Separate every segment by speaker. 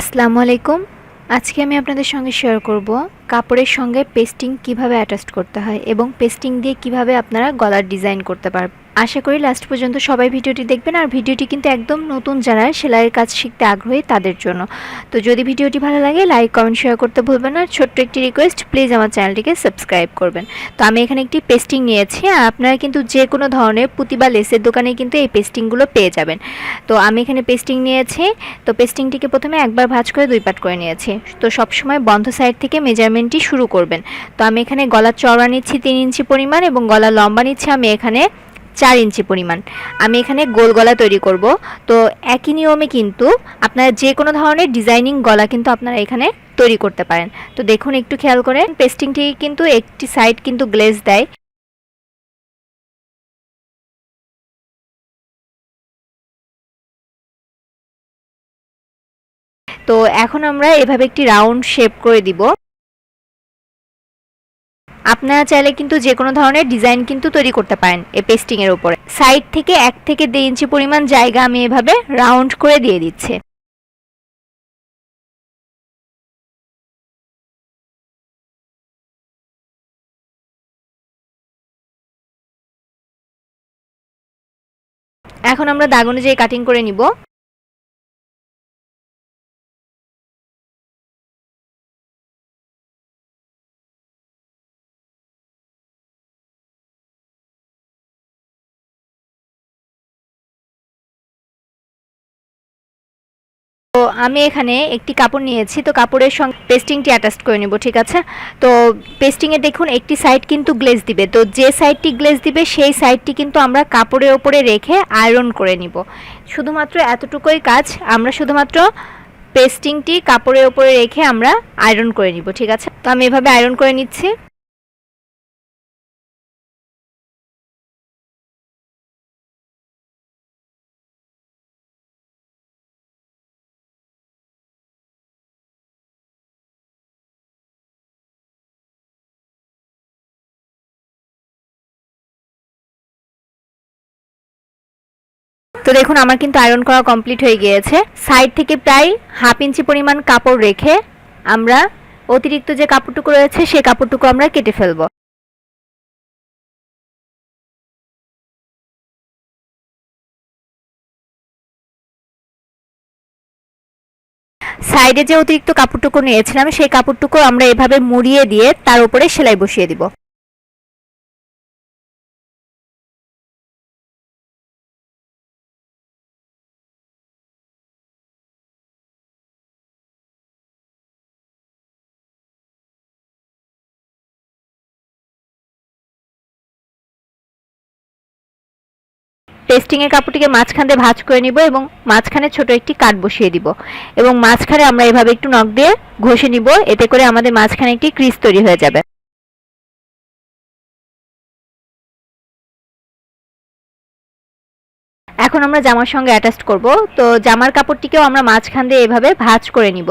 Speaker 1: আসসালামু আলাইকুম। আজকে আমি আপনাদের সঙ্গে শেয়ার করব কাপড়ের সঙ্গে পেস্টিং কীভাবে অ্যাটাচ করতে হয় এবং পেস্টিং দিয়ে কীভাবে আপনারা গলার ডিজাইন করতে পারবেন আশা করি লাস্ট পর্যন্ত সবাই ভিডিওটি দেখবেন আর ভিডিওটি কিন্তু একদম নতুন যারা সেলাইয়ের কাজ শিখতে আগ্রহী তাদের জন্য। তো যদি ভিডিওটি ভালো লাগে লাইক কমেন্ট শেয়ার করতে ভুলবেন না। ছোট্ট একটি রিকোয়েস্ট প্লিজ আমার চ্যানেলটিকে সাবস্ক্রাইব করবেন। তো আমি এখানে একটি পেস্টিং নিয়েছি। আপনারা কিন্তু যে কোনো ধরনের পুঁতি বা লেসের দোকানে কিন্তু এই পেস্টিংগুলো পেয়ে যাবেন। তো আমি এখানে পেস্টিং নিয়েছি। তো পেস্টিংটিকে প্রথমে একবার ভাঁজ করে দুই পাট করে নিয়েছি। তো সবসময় বন্ধ সাইড থেকে মেজারমেন্টটি শুরু করবেন। তো আমি এখানে গলার চওড়া নিচ্ছি তিন ইঞ্চি পরিমাণ এবং গলার লম্বা নিচ্ছি আমি এখানে চার ইঞ্চি পরিমাণ। আমি এখানে গোল গলা তৈরি করব। তো একই নিয়মে কিন্তু আপনারা যে কোনো ধরনের ডিজাইনিং গলা কিন্তু আপনারা এখানে তৈরি করতে পারেন। তো দেখুন একটু খেয়াল করেন পেস্টিংটি কিন্তু একটি সাইড কিন্তু গ্লেজ দেয়। তো এখন আমরা এভাবে একটি রাউন্ড শেপ করে দিব। আপনারা চাইলে কিন্তু যে কোনো ধরনের ডিজাইন কিন্তু তৈরি করতে পারেন এই পেস্টিং এর উপরে। সাইড থেকে এক থেকে দেড় ইঞ্চি পরিমাণ জায়গা আমি এভাবে রাউন্ড করে দিয়ে দিচ্ছি। এখন আমরা দাগ অনুযায়ী কাটিং করে নিব। আমি এখানে একটি কাপড় নিয়েছি, তো কাপড়ের সঙ্গে পেস্টিংটি অ্যাটাচ করে নেব, ঠিক আছে? তো পেস্টিংয়ে দেখুন, একটি সাইড কিন্তু গ্লেজ দিবে, তো যে সাইডটি গ্লেজ দিবে, সেই সাইডটি কিন্তু আমরা কাপড়ের ওপরে রেখে আয়রন করে নিব। শুধুমাত্র এতটুকুই কাজ, আমরা শুধুমাত্র পেস্টিংটি কাপড়ের ওপরে রেখে আমরা আয়রন করে নিব, ঠিক আছে? তো আমি এভাবে আয়রন করে নিচ্ছি। তো দেখুন, আমার কিন্তু আয়রন করা কমপ্লিট হয়ে গিয়েছে। সাইড থেকে প্রায় হাফ ইঞ্চি পরিমাণ কাপড় রেখে আমরা অতিরিক্ত যে কাপড়টুকু রয়েছে সেই কাপড়টুকু আমরা কেটে ফেলব। সাইডে যে অতিরিক্ত কাপড়টুকু নিয়েছিলাম, সেই কাপড়টুকু আমরা এভাবে মুড়িয়ে দিয়ে তার উপরে সেলাই বসিয়ে দিব। পেস্টিংয়ের কাপড়টিকে মাঝখান দিয়ে ভাঁজ করে নিব এবং মাঝখানে ছোট একটি কাট বসিয়ে দিব। এবং মাঝখানে আমরা এভাবে একটু নখ দিয়ে ঘষে নিব, এতে করে আমাদের মাঝখানে একটি ক্রিজ তৈরি হয়ে যাবে। এখন আমরা জামার সঙ্গে অ্যাটাচ করব। তো জামার কাপড়টিকেও আমরা মাঝখান দিয়ে এভাবে ভাঁজ করে নিব।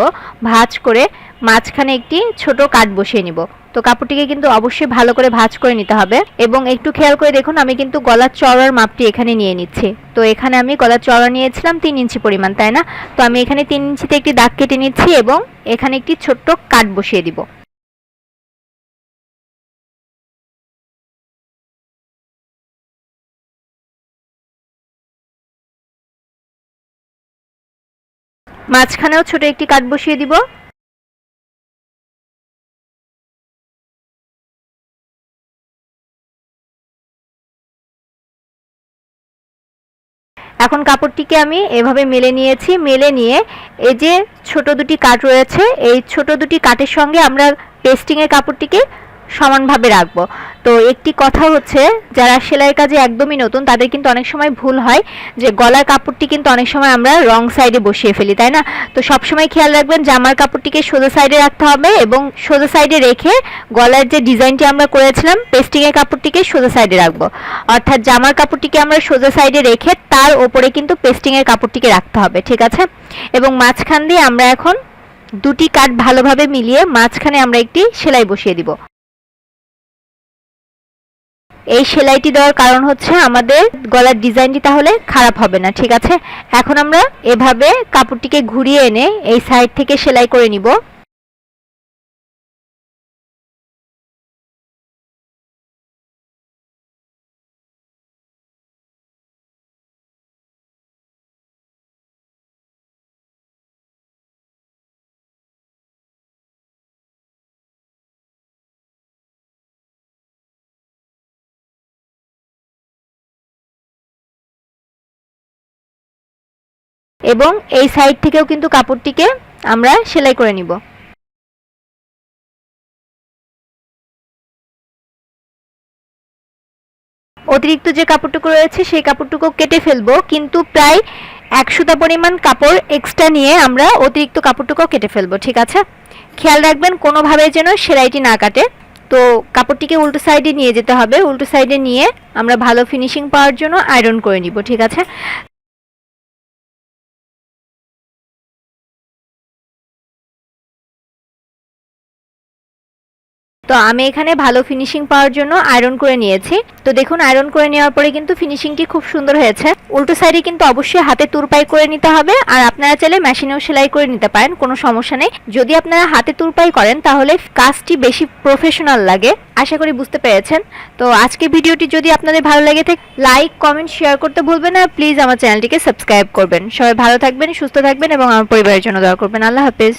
Speaker 1: ভাঁজ করে মাঝখানে একটি ছোট কাঠ বসিয়ে নিব। তো কাপড়টিকে কিন্তু অবশ্যই ভালো করে ভাঁজ করে নিতে হবে এবং একটু খেয়াল করে দেখুন, আমি কিন্তু গলার চওড়ার মাপটি এখানে নিয়ে নিচ্ছি। তো এখানে আমি গলার চওড়া নিয়েছিলাম তিন ইঞ্চি পরিমাণ, তাই না? তো আমি এখানে তিন ইঞ্চিতে একটি দাগ কেটে নিচ্ছি এবং এখানে একটি ছোট্ট কাঠ বসিয়ে দিব। মাঝখানেও ছোট একটি কাঠ বসিয়ে দিব। এখন কাপড়টিকে আমি এভাবে মেলে নিয়েছি। মেলে নিয়ে এই যে ছোট দুটি কাট রয়েছে, এই ছোট দুটি কাটের সঙ্গে আমরা পেস্টিংয়ের কাপড়টিকে সমানভাবে রাখব। তো একটি কথা হচ্ছে, যারা সেলাই কাজে একদমই নতুন, তাদের কিন্তু অনেক সময় ভুল হয় যে গলার কাপড়টি কিন্তু অনেক সময় আমরা রং সাইডে বসিয়ে ফেলি, তাই না? তো সব সময় খেয়াল রাখবেন, জামার কাপড়টিকে সোজা সাইডে রাখতে হবে এবং সোজা সাইডে রেখে গলার যে ডিজাইনটি আমরা করেছিলাম, পেস্টিংয়ের কাপড়টিকে সোজা সাইডে রাখব। অর্থাৎ জামার কাপড়টিকে আমরা সোজা সাইডে রেখে তার ওপরে কিন্তু পেস্টিংয়ের কাপড়টিকে রাখতে হবে, ঠিক আছে? এবং মাঝখান দিয়ে আমরা এখন দুটি কাট ভালোভাবে মিলিয়ে মাঝখানে আমরা একটি সেলাই বসিয়ে দিব। এই সেলাইটি দেওয়ার কারণ হচ্ছে আমাদের গলার ডিজাইনটি তাহলে খারাপ হবে না, ঠিক আছে? এখন আমরা এভাবে কাপড়টিকে ঘুরিয়ে এনে এই সাইড থেকে সেলাই করে নিব। এবং এই সাইড থেকেও কিন্তু কাপড়টিকে আমরা সেলাই করে নিব। অতিরিক্ত যে কাপড়টুকু রয়েছে, সেই কাপড়টুকু কেটে ফেলব, কিন্তু প্রায় একশোটা পরিমাণ কাপড় এক্সট্রা নিয়ে আমরা অতিরিক্ত কাপড়টুকু কেটে ফেলব, ঠিক আছে? খেয়াল রাখবেন, কোনোভাবে যেন সেলাইটি না কাটে। তো কাপড়টিকে উল্টো সাইডে নিয়ে যেতে হবে, উল্টো সাইডে নিয়ে আমরা ভালো ফিনিশিং পাওয়ার জন্য আয়রন করে নিব, ঠিক আছে? তো আমি এখানে ভালো ফিনিশিং পাওয়ার জন্য আয়রন করে নিয়েছি। তো দেখুন আয়রন করে নেওয়ার পরে কিন্তু ফিনিশিংটি খুব সুন্দর হয়েছে। উল্টো সাইডে কিন্তু অবশ্যই হাতে তুরপাই করে নিতে হবে। আর আপনারা চাইলে মেশিনেও সেলাই করে নিতে পারেন, কোনো সমস্যা নেই। যদি আপনারা হাতে তুরপাই করেন, তাহলে কাজটি বেশি প্রফেশনাল লাগে। আশা করি বুঝতে পেরেছেন। তো আজকে ভিডিওটি যদি আপনাদের ভালো লাগে থাকে লাইক কমেন্ট শেয়ার করতে ভুলবেন না। প্লিজ আমার চ্যানেলটিকে সাবস্ক্রাইব করবেন। সবাই ভালো থাকবেন, সুস্থ থাকবেন এবং আমার পরিবারের জন্য দোয়া করবেন। আল্লাহ হাফেজ।